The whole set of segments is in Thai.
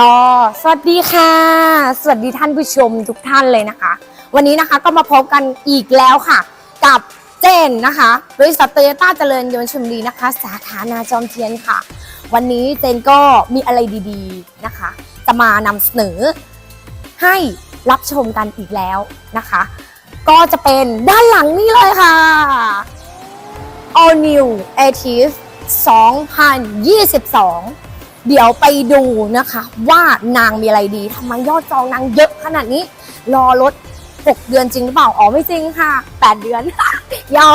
ก็สวัสดีค่ะ สวัสดีท่านผู้ชมทุกท่านเลยนะคะ วันนี้นะคะก็มาพบกันอีกแล้วค่ะ กับเจนนะคะบริษัทโตโยต้าเจริญยนต์ชลบุรีนะคะ สาขานาจอมเทียนค่ะ วันนี้เจนก็มีอะไรดีๆนะคะ จะมานำเสนอให้รับชมกันอีกแล้วนะคะ ก็จะเป็นด้านหลังนี่เลยค่ะ All New a t i s 2022 เดี๋ยวไปดูนะคะ ว่านางมีอะไรดีทำไมยอดจองนางเยอะขนาดนี้ รอรถ 6 เดือนจริงหรือเปล่า อ๋อไม่จริงค่ะ 8 เดือนหยอ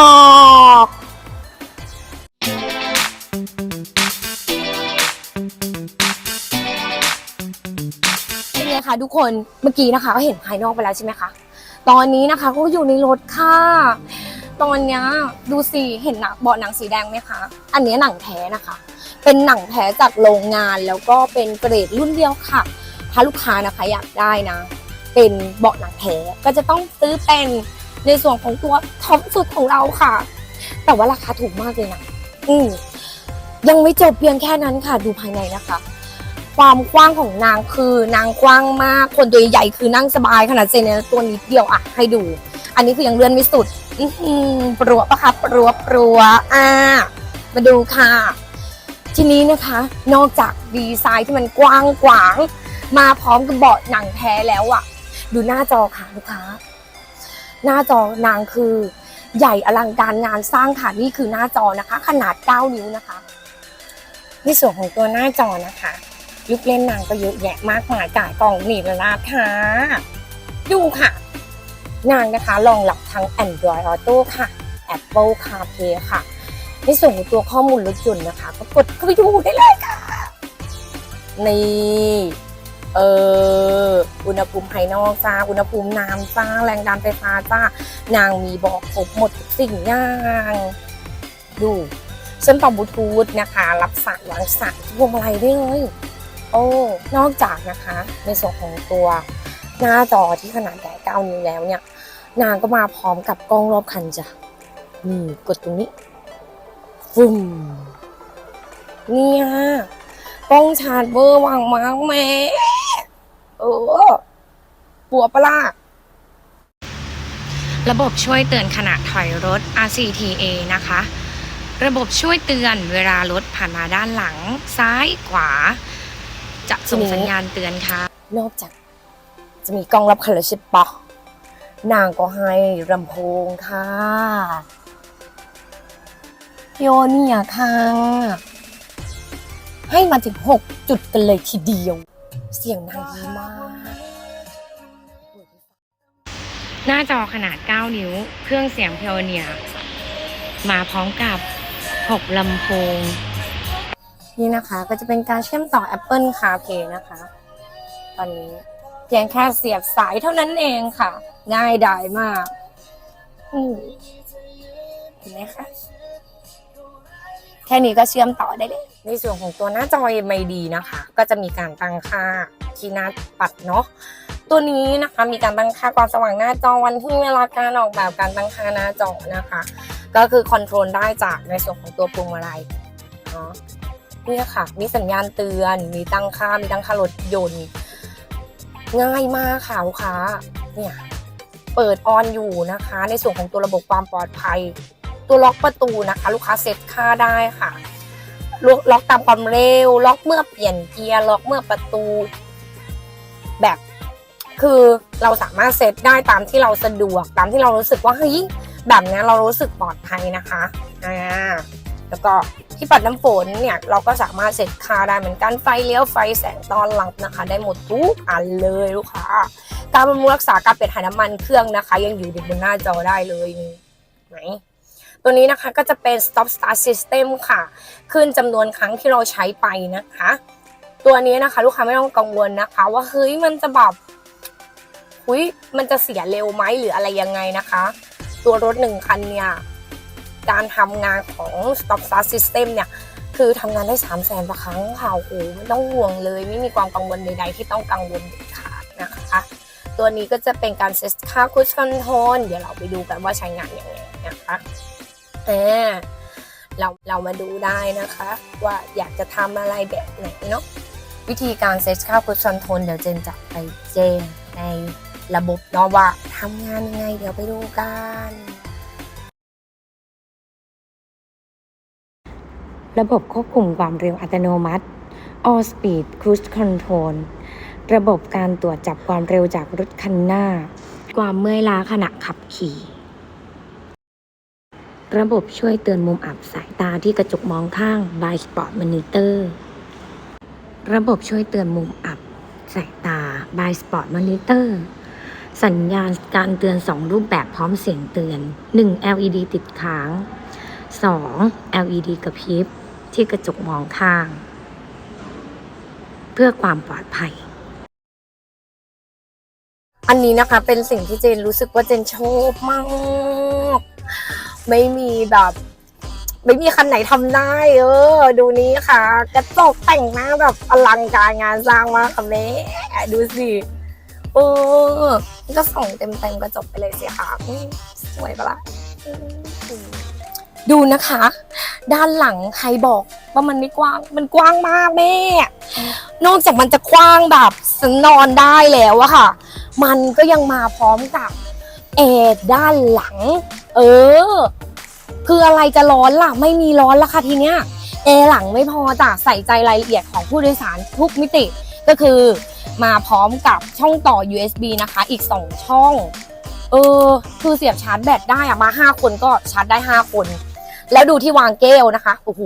กเป็นไงคะทุกคนเมื่อกี้นะคะก็เห็นภายนอกไปแล้วใช่ไหมคะ ตอนนี้นะคะก็อยู่ในรถค่ะ ตอนเนี้ยดูสิเห็นหนังเบาะหนังสีแดงไหมคะ อันนี้หนังแท้นะคะ เป็นหนังแท้จากโรงงานแล้วก็เป็นเกรดรุ่นเดียวค่ะ ถ้าลูกค้านะคะอยากได้นะ เป็นเบาะหนังแท้ก็จะต้องซื้อเป็นในส่วนของตัวท็อปสุดของเราค่ะ แต่ว่าราคาถูกมากเลยนะอืมยังไม่จบเพียงแค่นั้นค่ะ ดูภายในนะคะ ความกว้างของนางคือนางกว้างมาก คนตัวใหญ่คือนั่งสบายขนาดเซนเนตัวนิดเดียวอะให้ดู อันนี้คือยังเลื่อนไม่สุด อือหือปลัวปะคะปลัวปลัวอ่า มาดูค่ะ ทีนี้นะคะ นอกจากดีไซน์ที่มันกว้างขวาง มาพร้อมกับเบาะหนังแท้แล้วอะดูหน้าจอค่ะลูกค้า หน้าจอนางคือ ใหญ่อลังการงานสร้างค่ะนี่คือหน้าจอนะคะ ขนาด 9 นิ้วนะคะในส่วนของตัวหน้าจอนะคะ ลูกเล่นนางก็เยอะแยะมากมายก่ายกล่องหนีบระนาดค่ะ ดูค่ะ นางนะคะรองรับทั้ง Android Auto ค่ะ Apple CarPlay ค่ะ ในส่วนของตัวข้อมูลรถยนต์นะคะ ก็กดเข้าไปดูได้เลยค่ะ นี่เอออุณหภูมิภายนอกจ้าอุณหภูมิน้ำจ้าแรงดันไฟฟ้าจ้านางมีบอกครบหมดทุกสิ่งอย่างดูเชื่อมต่อบลูทูธนะคะ รับสายวางสายพวงมาลัยได้เลย โอ้นอกจากนะคะ ในส่วนของตัว หน้าจอที่ขนาดใหญ่9นิ้วแล้วเนี่ย นางก็มาพร้อมกับกล้องรอบคันจ้ะนี่กดตรงนี้ฟึ่มเนี่ยกล้องชาร์จเบอร์วางมากแม่เออปัวปะล่ะระบบช่วยเตือนขณะถอยรถ RCTA นะคะ ระบบช่วยเตือนเวลารถผ่านมาด้านหลัง ซ้ายขวา จะส่งสัญญาณเตือนค่ะ นอกจาก จะมีกล้องรับคันแล้วใช่ปะนางก็ให้ลำโพงค่ะ โยเนี่ยค่ะ ให้มาถึง 6 จุดกันเลยทีเดียว เสียงนางดีมาก หน้าจอขนาด 9 นิ้ว เครื่องเสียงเพลเนียมาพร้อมกับ 6ลำโพง นี่นะคะ ก็จะเป็นการเชื่อมต่อ Apple CarPlay นะคะ ตอนนี้ เพียงแค่เสียบสายเท่านั้นเองค่ะ ง่ายดายมากเห็นไหมคะแค่นี้ก็เชื่อมต่อได้เลย ในส่วนของตัวหน้าจอ MID นะคะ ก็จะมีการตั้งค่าที่หน้าปัดเนาะตัวนี้นะคะมีการตั้งค่าความสว่างหน้าจอวันที่เวลาการออกแบบการตั้งค่าหน้าจอนะคะ ก็คือคอนโทรลได้จากในส่วนของตัวพวงมาลัยเนาะนี่ค่ะ มีสัญญาณเตือน มีตั้งค่า มีตั้งค่ารถยนต์ ง่ายมากค่ะลูกค้าเนี่ยเปิดออนอยู่นะคะ ในส่วนของตัวระบบความปลอดภัย ตัวล็อกประตูนะคะ ลูกค้าเซ็ตค่าได้ค่ะล็อกล็อกตามความเร็ว ล็อกเมื่อเปลี่ยนเกียร์ล็อกเมื่อประตู แบบคือเราสามารถเซตได้ตามที่เราสะดวกตามที่เรารู้สึกว่าเฮ้ยแบบนี้เรารู้สึกปลอดภัยนะคะอ่าแล้วก็ ที่ปัดน้ำฝนเนี่ยเราก็สามารถเสร็จค่าได้เหมือนกันไฟเลี้ยวไฟแสงตอนรับนะคะ ได้หมดทุกอันเลยลูกค้า การบำรุงรักษาการเปลี่ยนถ่ายน้ำมันเครื่องนะคะ ยังอยู่บนหน้าจอได้เลยไหนตัวนี้นะคะก็จะเป็น stop start system ค่ะ ขึ้นจำนวนครั้งที่เราใช้ไปนะคะ ตัวนี้นะคะลูกค้าไม่ต้องกังวลนะคะ ว่าเฮ้ยมันจะแบบหุยมันจะเสียเร็วไหมหรืออะไรยังไงนะคะ ตัวรถหนึ่งคันเนี่ย การทำงานของ Stop Start System เนี่ยคือทำงานได้ 3 0 0แสนกว่าครั้งค่ะโอ้โหไม่ต้องห่วงเลย ไม่มีความกังวลใดๆที่ต้องกังวลเด็ดขาดนะคะ ตัวนี้ก็จะเป็นการเซตค่าคุชคอนโทรลเดี๋ยวเราไปดูกันว่าใช้งานยังไงนะคะอ่าเราเรามาดูได้นะคะ ว่าอยากจะทำอะไรแบบไหนเนาะวิธีการเซตค่า cruise control เดี๋ยวเจนจะไปแจ้งในระบบเนาะว่าทำงานยังไงเดี๋ยวไปดูกัน ระบบควบคุมความเร็วอัตโนมัติ All Speed Cruise Control ระบบการตรวจจับความเร็วจากรถคันหน้า ความเมื่อยล้าขณะขับขี่ ระบบช่วยเตือนมุมอับสายตาที่กระจกมองข้าง by Spot Monitor ระบบช่วยเตือนมุมอับสายตา by Spot Monitor สัญญาณการเตือน 2 รูปแบบพร้อมเสียงเตือน 1 LED ติดค้าง 2. LED กระพริบ ที่กระจกมองข้าง เพื่อความปลอดภัย อันนี้นะคะเป็นสิ่งที่เจนรู้สึกว่าเจนชอบมาก ไม่มีแบบ ไม่มีคันไหนทำได้ เออ ดูนี้ค่ะ กระจกแต่งหน้าแบบอลังการงานสร้างมากค่ะแม่ดูสิเออก็ส่องเต็มๆกระจกไปเลยสิค่ะสวยปะล่ะ ดูนะคะ ด้านหลังใครบอกว่ามันไม่กว้าง มันกว้างมากแม่ นอกจากมันจะกว้างแบบนอนได้แล้วอะค่ะ มันก็ยังมาพร้อมกับแอร์ด้านหลัง เออ คืออะไรจะร้อนล่ะ ไม่มีร้อนละค่ะทีเนี้ยแอร์หลังไม่พอจ้ะใส่ใจรายละเอียดของผู้โดยสารทุกมิติ ก็คือมาพร้อมกับช่องต่อ USB นะคะ อีก 2 ช่อง เออ คือเสียบชาร์จแบตได้อะมา 5 คนก็ชาร์จได้ 5 คน แล้วดูที่วางแก้วนะคะ โอ้โห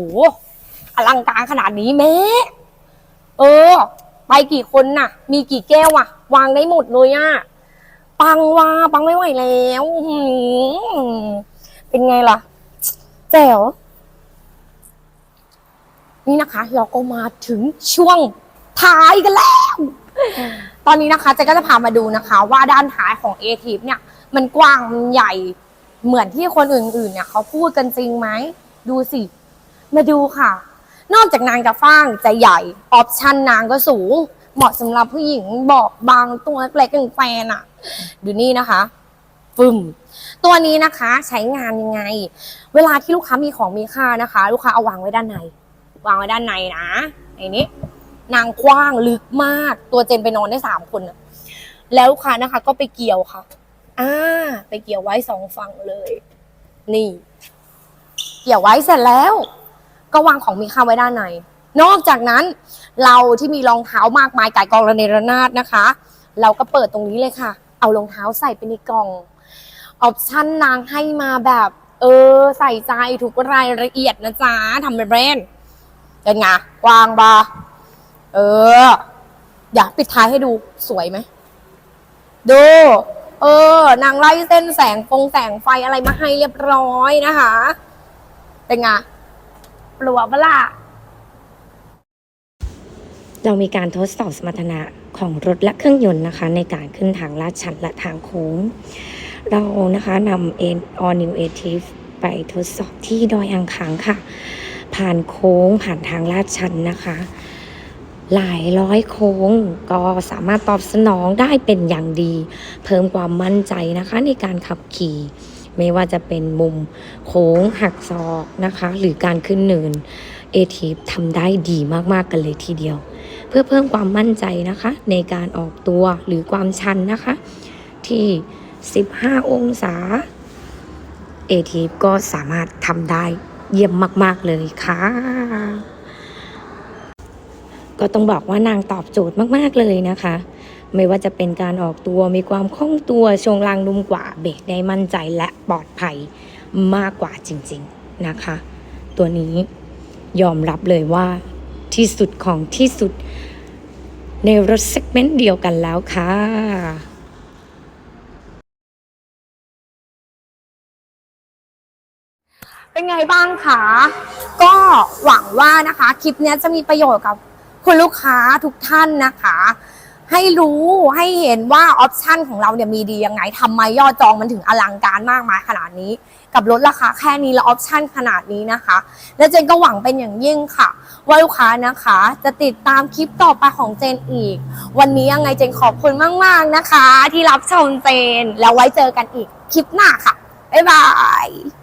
อลังการขนาดนี้แม่เออ ไปกี่คนน่ะ มีกี่แก้วอะวางได้หมดเลยอะปังว่าปังไม่ไหวแล้วเป็นไงล่ะ แจ๋ว นี่นะคะ เราก็มาถึงช่วงท้ายกันแล้ว ตอนนี้นะคะเจ๊ก็จะพามาดูนะคะ ว่าด้านท้ายของ a t i p เนี่ย มันกว้างมันใหญ่ เหมือนที่คนอื่นๆเนี่ยเขาพูดกันจริงไหม ดูสิ มาดูค่ะ นอกจากนางจะฟ้างจะใหญ่ ออปชันนางก็สูง เหมาะสำหรับผู้หญิงบอกบางตัวเล็กๆอย่างแฟนอะดูนี่นะคะฟึมตัวนี้นะคะใช้งานยังไง เวลาที่ลูกค้ามีของมีค่านะคะ ลูกค้าเอาวางไว้ด้านใน วางไว้ด้านในนะไอ้นี้นางกว้างลึกมาก ตัวเจนไปนอนได้สามคนแล้วลูกค้านะคะ ก็ไปเกี่ยวค่ะ อ่าไปเกี่ยวไว้สองฝั่งเลย นี่ เกี่ยวไว้เสร็จแล้ว ก็วางของมีค่าไว้ด้านใน นอกจากนั้น เราที่มีรองเท้ามากมายก่ายกองระเนระนาดนะคะ เราก็เปิดตรงนี้เลยค่ะ เอารองเท้าใส่ไปในกล่องออปชั่นนางให้มาแบบ เออ ใส่ใจทุกรายละเอียดนะจ๊ะทำเป็นแบรนด์เป็นไงกวางบาเออ อยากปิดท้ายให้ดูสวยไหม ดู เออ นางไล่เส้นแสงฟงแสงไฟอะไรมาให้เรียบร้อยนะคะ เป็นไงปลัวเปล่ะเรามีการทดสอบสมรรถนะของรถและเครื่องยนต์นะคะ ในการขึ้นทางลาดชันและทางโค้ง เรานะคะนำ All New a t i v ไปทดสอบที่ดอยอังคางค่ะ ผ่านโค้งผ่านทางลาดชันนะคะ หลายร้อยโค้ง ก็สามารถตอบสนองได้เป็นอย่างดี เพิ่มความมั่นใจนะคะในการขับขี่ ไม่ว่าจะเป็นมุมโค้งหักศอกนะคะ หรือการขึ้นเนินเอทีฟทำได้ดีมากๆกันเลยทีเดียว เพื่อเพิ่มความมั่นใจนะคะ ในการออกตัวหรือความชันนะคะ ที่ 15 องศาเอทีฟก็สามารถทำได้เยี่ยมมาก ๆ เลยค่ะ ก็ต้องบอกว่านางตอบโจทย์มากๆเลยนะคะ ไม่ว่าจะเป็นการออกตัวมีความคล่องตัวชงลางนุ่มกว่าเบรกได้มั่นใจและปลอดภัยมากกว่าจริงๆนะคะ ตัวนี้ยอมรับเลยว่าที่สุดของที่สุดในรถเซกเมนต์เดียวกันแล้วค่ะเป็นไงบ้างคะ ก็หวังว่านะคะ คลิปนี้จะมีประโยชน์กับ คุณลูกค้าทุกท่านนะคะ ให้รู้ให้เห็นว่าออปชันของเราเนี่ยมีดียังไงทำไมยอดจองมันถึงอลังการมากมายขนาดนี้ กับลดราคาแค่นี้และออปชันขนาดนี้นะคะ และเจนก็หวังเป็นอย่างยิ่งค่ะ ว่าลูกค้านะคะ จะติดตามคลิปต่อไปของเจนอีก วันนี้ยังไงเจนขอบคุณมาก ๆนะคะ ที่รับชมเจนแล้วไว้เจอกันอีกคลิปหน้าค่ะบ๊ายบาย